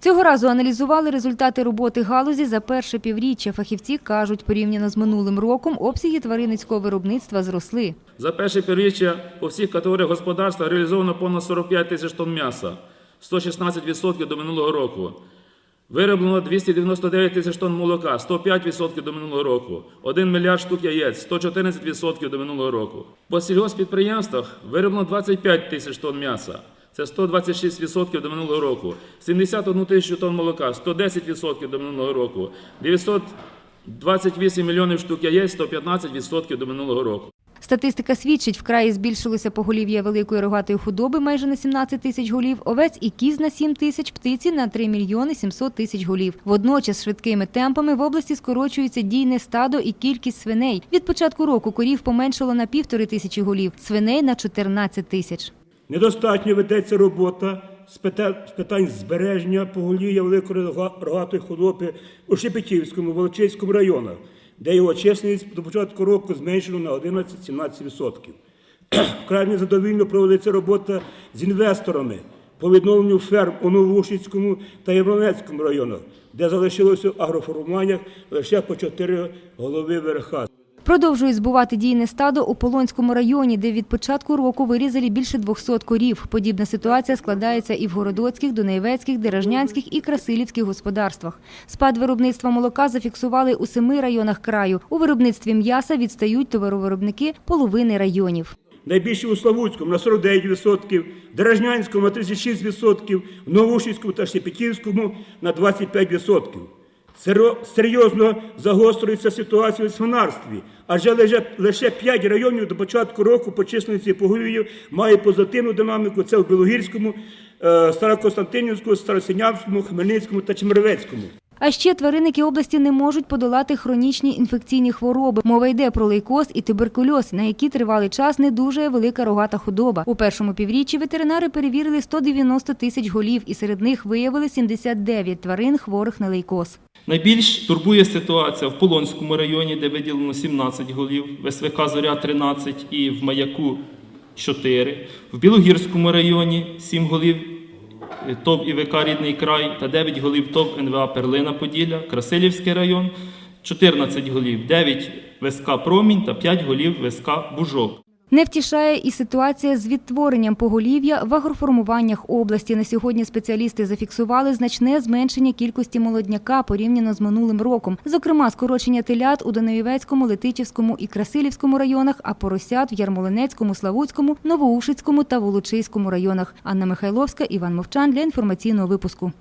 Цього разу аналізували результати роботи галузі за перше півріччя. Фахівці кажуть, порівняно з минулим роком обсяги тваринницького виробництва зросли. За перше півріччя по всіх категоріях господарства реалізовано понад 45 тисяч тонн м'яса, 116% до минулого року. Вироблено 299 тисяч тонн молока, 105% до минулого року. 1 мільярд штук яєць, 114% до минулого року. По сільгоспідприємствах вироблено 25 тисяч тонн м'яса. Це 126% до минулого року, 71 тисячу тонн молока, 110% до минулого року, 928 мільйонів штук яєць, 115% до минулого року. Статистика свідчить, вкраї збільшилося поголів'я великої рогатої худоби майже на 17 тисяч голів, овець і кіз на 7 тисяч, птиці на 3 мільйони 700 тисяч голів. Водночас швидкими темпами в області скорочується дійне стадо і кількість свиней. Від початку року корів поменшало на півтори тисячі голів, свиней на 14 тисяч. Недостатньо ведеться робота з питань, збереження поголів'я великої рогатої худоби у Шепетівському, Волочиському районах, де його численність до початку року зменшено на 11-17%. Вкрай незадовільно проводиться робота з інвесторами по відновленню ферм у Новоушицькому та Євронецькому районах, де залишилося в агроформуваннях лише по 4 голови верха. Продовжують збувати дійне стадо у Полонському районі, де від початку року вирізали більше 200 корів. Подібна ситуація складається і в Городоцьких, Донецьких, Деражнянських і Красилівських господарствах. Спад виробництва молока зафіксували у семи районах краю. У виробництві м'яса відстають товаровиробники половини районів. Найбільше у Славутському на 49%, Дорожнянському на 36%, в Новушівському та Шепетівському на 25%. Серйозно загострюється ситуація у свинарстві, адже лише, лише 5 районів до початку року по численності поголів'їв має позитивну динаміку. Це в Білогірському, е, Старокостянтинівському, Старосинявському, Хмельницькому та Чемеровецькому. А ще тваринники області не можуть подолати хронічні інфекційні хвороби. Мова йде про лейкоз і туберкульоз, на які тривалий час не дуже велика рогата худоба. У першому півріччі ветеринари перевірили 190 тисяч голів, і серед них виявили 79 тварин хворих на лейкоз. Найбільш турбує ситуація в Полонському районі, де виділено 17 голів, в СВК Зоря 13 і в Маяку 4. В Білогірському районі 7 голів ТОВ ІВК Рідний край та 9 голів ТОВ НВА Перлина Поділля, Красилівський район 14 голів, 9 ВСК Промінь та 5 голів ВСК Бужок. Не втішає і ситуація з відтворенням поголів'я в агроформуваннях області. На сьогодні спеціалісти зафіксували значне зменшення кількості молодняка порівняно з минулим роком. Зокрема, скорочення телят у Данилівецькому, Летичівському і Красилівському районах, а поросят в Ярмолинецькому, Славутському, Новоушицькому та Волочиському районах. Анна Михайловська, Іван Мовчан для інформаційного випуску.